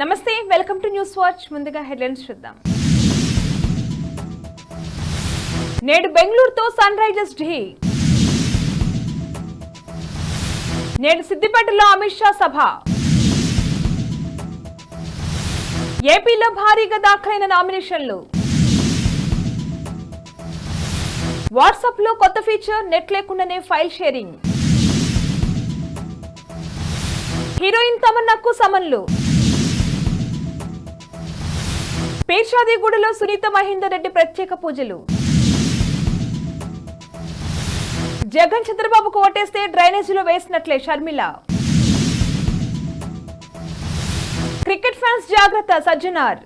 నమస్తే welcome to news watch. ముందుగా headlines చూద్దాం. నేడు బెంగళూరుతో సన్ రైజర్స్ ఢీ. నేడు సిద్దిపేటలో అమిత్ షా సభ. ఏపీలో భారీగా దాఖలైన నామినేషన్లు. వాట్సాప్లో కొత్త ఫీచర్ నెట్ లేకుండానే ఫైల్ షేరింగ్. హీరోయిన్ తమన్నాకు సమన్లు. పేర్షాదిగూడలో సునీత మహేందర్ రెడ్డి ప్రత్యేక పూజలు. జగన్ చంద్రబాబుకు ఓటేస్తే డ్రైనేజీలో వేసినట్లే షర్మిల. క్రికెట్ ఫ్యాన్స్ జాగ్రత్త సజ్జనార్.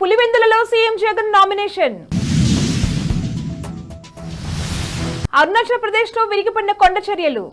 పులివెందులలో సీఎం జగన్ నామినేషన్. అరుణాచల్ ప్రదేశ్లో విరిగిపడిన కొండ చర్యలు.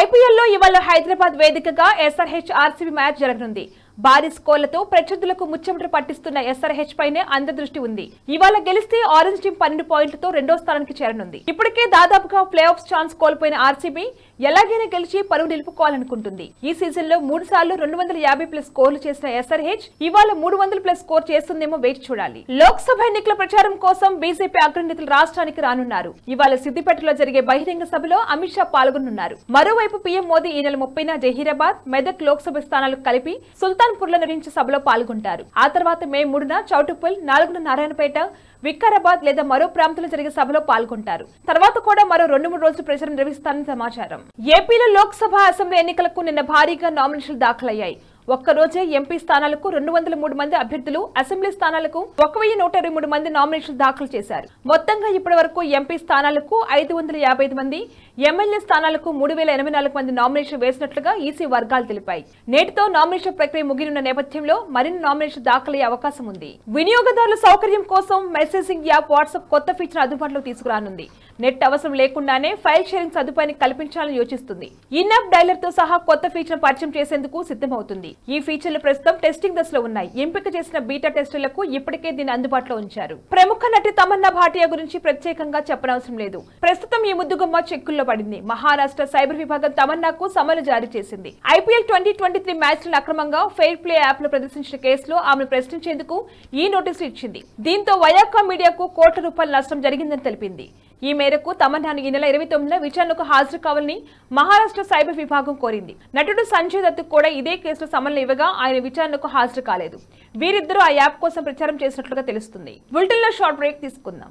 ఐపీఎల్లో ఇవాళ హైదరాబాద్ వేదికగా ఎస్ఆర్హెచ్ ఆర్సీబీ మ్యాచ్ జరగనుంది. భారీ స్కోర్లతో ప్రత్యర్థులకు ముచ్చెమట పట్టిస్తున్న ఎస్ఆర్హెచ్ పైనే అందదృష్టి ఉంది. ఇవాళ గెలిస్తే ఆరెంజ్ టీం పన్నెండు పాయింట్లతో రెండో స్థానానికి చేరనుంది. ఇప్పటికే దాదాపుగా ప్లే ఆఫ్ ఛాన్స్ కోల్పోయిన ఆర్సీబీ ఎలాగైనా గెలిచి పరువు నిలుపుకోవాలనుకుంటుంది. ఈ సీజన్లో మూడు సార్లు రెండు వందల యాభై ప్లస్ స్కోర్లు చేసిన ఎస్ఆర్హెచ్ ఇవాళ మూడు వందల ప్లస్ స్కోర్ చేస్తుందేమో వేచి చూడాలి. లోక్సభ ఎన్నికల ప్రచారం కోసం బీజేపీ అగ్రనేతలు రాష్ట్రానికి రానున్నారు. ఇవాళ సిద్దిపేటలో జరిగే బహిరంగ సభలో అమిత్ షా పాల్గొనున్నారు మరోవైపు పీఎం మోదీ ఈ నెల ముప్పైన జహీరాబాద్ మెదక్ లోక్సభ స్థానాలకు కలిపి సుల్తాన్ లో నిర్వహించే సభలో పాల్గొంటారు. ఆ తర్వాత మే మూడున చౌటుప్పల్ నాలుగున నారాయణపేట వికారాబాద్ లేదా మరో ప్రాంతంలో జరిగే సభలో పాల్గొంటారు. తర్వాత కూడా మరో రెండు మూడు రోజులు ప్రచారం నిర్వహిస్తారని సమాచారం. ఏపీలో లోక్సభ అసెంబ్లీ ఎన్నికలకు నిన్న భారీగా నామినేషన్లు దాఖలయ్యాయి. ఒక్క రోజే ఎంపీ స్థానాలకు రెండు వందల మూడు మంది అభ్యర్థులు అసెంబ్లీ స్థానాలకు ఒక వెయ్యి నూట ఇరవై మూడు మంది నామినేషన్ దాఖలు చేశారు. మొత్తంగా ఇప్పటి వరకు ఎంపీ స్థానాలకు ఐదు వందల యాభై ఐదు మంది ఎమ్మెల్యే స్థానాలకు మూడు వేల ఎనభై నాలుగు మంది నామినేషన్ వేసినట్లుగా ఈసీ వర్గాలు తెలిపాయి. నేటితో నామినేషన్ ప్రక్రియ ముగినున్న నేపథ్యంలో మరిన్ని నామినేషన్ దాఖలయ్యే అవకాశం ఉంది. వినియోగదారుల సౌకర్యం కోసం మెసేజింగ్ యాప్ వాట్సాప్ కొత్త ఫీచర్ అందుబాటులోకి తీసుకురానుంది. నెట్ అవసరం లేకుండానే ఫైల్ షేరింగ్ సదుపాయాన్ని కల్పించాలని యోచిస్తుంది. ఇన్యాప్ డైలర్తో సహా కొత్త ఫీచర్ పరిచయం చేసేందుకు సిద్ధమవుతుంది. ఈ ఫీచర్లు ప్రస్తుతం టెస్టింగ్ దశలో ఉన్నాయి. ఎంపిక చేసిన బీటా టెస్టులకు ఇప్పటికే దీన్ని అందుబాటులో ఉంచారు. ప్రముఖ నటి తమన్నా భాటియా గురించి ప్రత్యేకంగా చెప్పనవసరం లేదు. ప్రస్తుతం ఈ ముద్దుగుమ్మ చెక్కుల్లో పడింది. మహారాష్ట్ర సైబర్ విభాగం తమన్నాకు సమన్లు జారీ చేసింది. ఐపీఎల్ ట్వంటీ ట్వంటీ త్రీ మ్యాచ్లను అక్రమంగా ఫెయిర్ ప్లే యాప్లో ప్రదర్శించిన కేసులో ఆమెను ప్రశ్నించేందుకు ఈ నోటీసులు ఇచ్చింది. దీంతో వయాకా మీడియాకు కోట్ల రూపాయల నష్టం జరిగిందని తెలిపింది. ఈ మేరకు తమన్నాను ఈ నెల ఇరవై తొమ్మిదిన విచారణకు హాజరు కావాలని మహారాష్ట్ర సైబర్ విభాగం కోరింది. నటుడు సంజయ్ దత్ కూడా ఇదే కేసులో సమన్లు ఇవ్వగా ఆయన విచారణకు హాజరు కాలేదు. వీరిద్దరూ ఆ యాప్ కోసం ప్రచారం చేసినట్లుగా తెలుస్తుంది. బులెటిన్లో షార్ట్ బ్రేక్ తీసుకుందాం.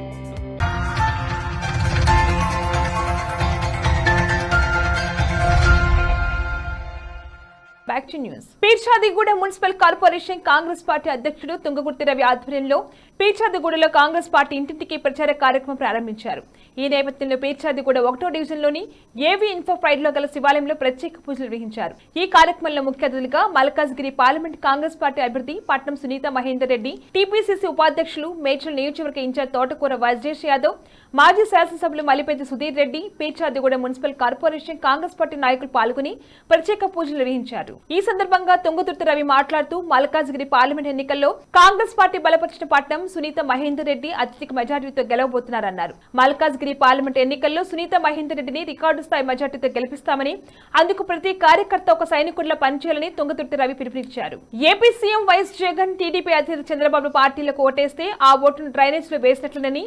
Back to Peerzadiguda municipal corporation Congress party అధ్యక్షుడు తుంగగుర్తి రవి ఆధ్వర్యంలో పీర్చాదిగూడలో కాంగ్రెస్ పార్టీ ఇంటింటికి ప్రచార కార్యక్రమం ప్రారంభించారు. ఈ నేపథ్యంలో పీర్చాదిగూడ ఒకటో డివిజన్లోని ఏవి ఇన్ఫో ప్రైడ్లో గల శివాలయంలో ప్రత్యేక పూజలు నిర్వహించారు. ఈ కార్యక్రమంలో ముఖ్య అతిథులుగా మల్కాజ్గిరి పార్లమెంట్ కాంగ్రెస్ పార్టీ అభ్యర్థి పట్నం సునీత మహేందర్ రెడ్డి టీపీసీసీ ఉపాధ్యక్షులు మేడ్చల్ నియోజకవర్గ ఇన్ఛార్జ్ తోటకూర వజ్రేష్ యాదవ్ మాజీ శాసనసభ్యులు Mallipeddi Sudheer Reddy Peerzadiguda municipal corporation Congress party నాయకులు పాల్గొని ప్రత్యేక పూజలు నిర్వహించారు. ఈ సందర్భంగా తుంగతుర్తి రవి మాట్లాడుతూ మల్కాజ్గిరి పార్లమెంట్ ఎన్నికల్లో కాంగ్రెస్ పార్టీ బలపరిచిన పట్నం సునీత మహేందర్ రెడ్డి అత్యధిక మెజార్టీతో గెలవబోతున్నారన్నారు. మల్కాజ్గిరి పార్లమెంట్ ఎన్నికల్లో సునీత మహేందర్ రెడ్డిని రికార్డు స్థాయి మెజార్టీతో గెలిపిస్తామని అందుకు ప్రతి కార్యకర్త ఒక సైనికుడిలా పనిచేయాలని తుంగతుర్తి రవి పిలుపునిచ్చారు. AP CM YS Jagan TDP అధినేత చంద్రబాబు పార్టీలకు ఓటేస్తే ఆ ఓటును డ్రైనేజ్లో వేసినట్లనని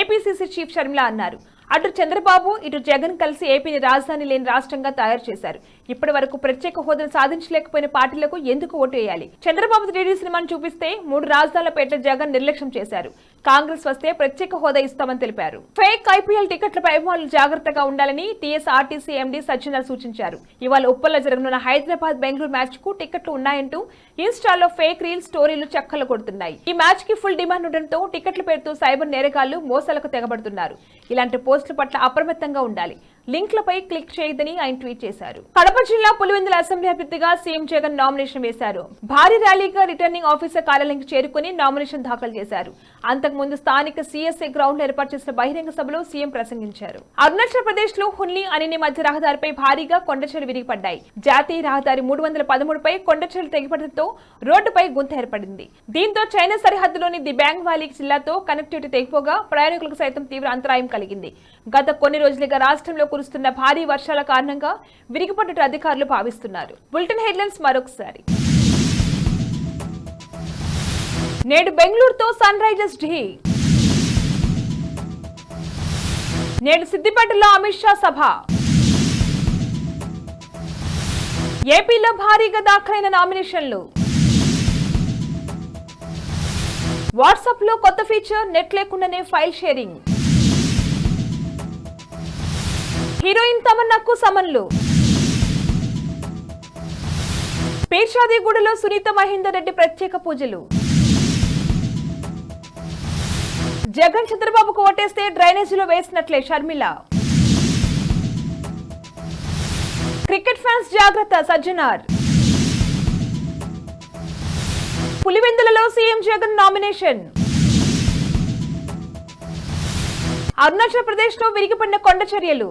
ఏపీసీసీ చీఫ్ షర్మిల అన్నారు. అటు చంద్రబాబు ఇటు జగన్ కలిసి ఏపీని రాజధాని లేని రాష్ట్రంగా తయారు చేశారు. ఇప్పటి వరకు ప్రత్యేక హోదాను సాధించలేకపోయిన పార్టీలకు ఎందుకు ఓటు వేయాలి చంద్రబాబు త్రీడీ సినిమాను చూపిస్తే మూడు రాజధానుల పేట జగన్ నిర్లక్ష్యం చేశారు. కాంగ్రెస్ వస్తే ప్రత్యేక హోదా ఇస్తామని తెలిపారు. ఫేక్ ఐపీఎల్ టికెట్లపై అభిమానులు జాగ్రత్తగా ఉండాలని టీఎస్ఆర్టీసీ ఎండీ సజ్జనార్ సూచించారు. ఇవాళ ఉప్పల్లో జరగనున్న హైదరాబాద్ బెంగళూరు మ్యాచ్కు టికెట్లు ఉన్నాయంటూ ఇన్స్టాలో ఫేక్ రీల్ స్టోరీలు చక్కలు కొడుతున్నాయి. ఈ మ్యాచ్కి ఫుల్ డిమాండ్ ఉండడంతో టికెట్ల పేరుతో సైబర్ నేరగాళ్ళు మోసాలకు తెగబడుతున్నారు. ఇలాంటి పోస్టుల పట్ల అప్రమత్తంగా ఉండాలి. లింక్లపై క్లిక్ చేయదని ఆయన ట్వీట్ చేశారు. కడప జిల్లా పులివెందుల అసెంబ్లీ అభ్యర్థిగా సీఎం జగన్ నామినేషన్ వేశారు. భారీ ర్యాలీగా రిటర్నింగ్ ఆఫీసర్ కార్యాలయానికి చేరుకుని నామినేషన్ దాఖలు చేశారు. అంతకుముందు స్థానిక సీఎస్ఐ గ్రౌండ్ ఏర్పాటు చేసిన బహిరంగ సభలో సీఎం ప్రసంగించారు. అరుణాచల్ ప్రదేశ్లో హున్లీ అనిని మధ్య రహదారిపై భారీగా కొండచెలు విరిగిపడ్డాయి. జాతీయ రహదారి మూడు వందల పదమూడుపై కొండచెలు తెగిపడడంతో రోడ్డుపై గుంత ఏర్పడింది. దీంతో చైనా సరిహద్దులోని ది బ్యాంగ్ వ్యాలీ జిల్లాతో కనెక్టివిటీ తెగిపోగా ప్రయాణికులకు సైతం తీవ్ర అంతరాయం కలిగింది. గత కొన్ని రోజులుగా రాష్ట్రంలో కురుస్తున్న భారీ వర్షాల కారణంగా విరిగిపడ్డట్టు అధికారులు భావిస్తున్నారు. బులెటిన్ హెడ్లైన్స్ మరొకసారి. నేడు బెంగళూరుతో సన్ రైజర్స్ ఢీ. నేడు సిద్దిపేటలో అమిత్ షా సభ. ఏపీలో భారీగా దాఖలైన నామినేషన్లు. వాట్సాప్లో కొత్త ఫీచర్ నెట్ లేకుండానే ఫైల్ షేరింగ్. హీరోయిన్ తమన్నాకు సమన్లు. పేర్షాదిగూడలో సునీత మహేందర్ రెడ్డి ప్రత్యేక పూజలు. జగన్ చంద్రబాబుకు ఓటేస్తే డ్రైనేజీలో వేసినట్లే షర్మిల. క్రికెట్ ఫ్యాన్స్ జాగ్రత్త సజ్జనార్. పులివెందులలో సీఎం జగన్ నామినేషన్. అరుణాచల్ ప్రదేశ్లో విరిగిపడిన కొండ చర్యలు.